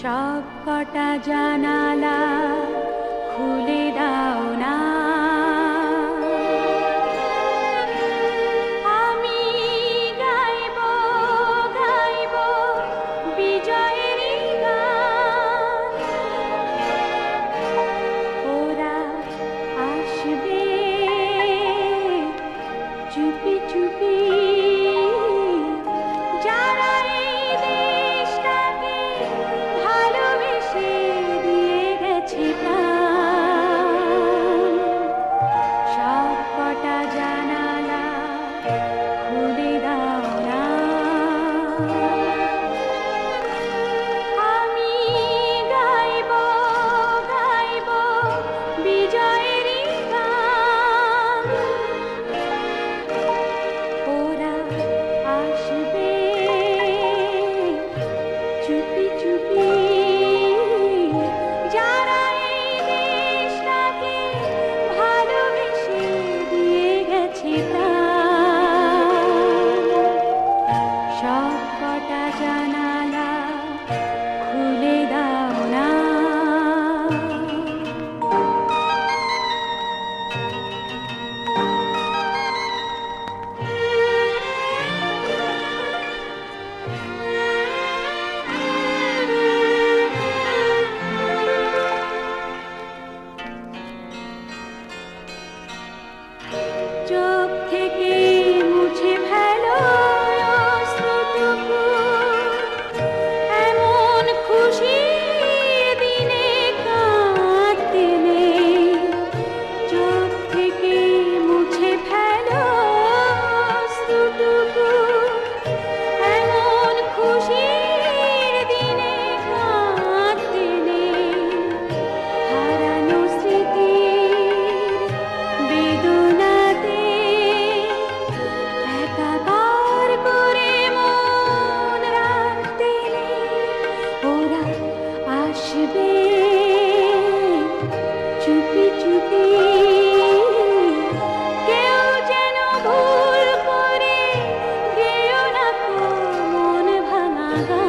সব কটা জানালা খুলে দাও না। আমি গাইব গাইব ওরা চুপি চুপি Ciao. राधा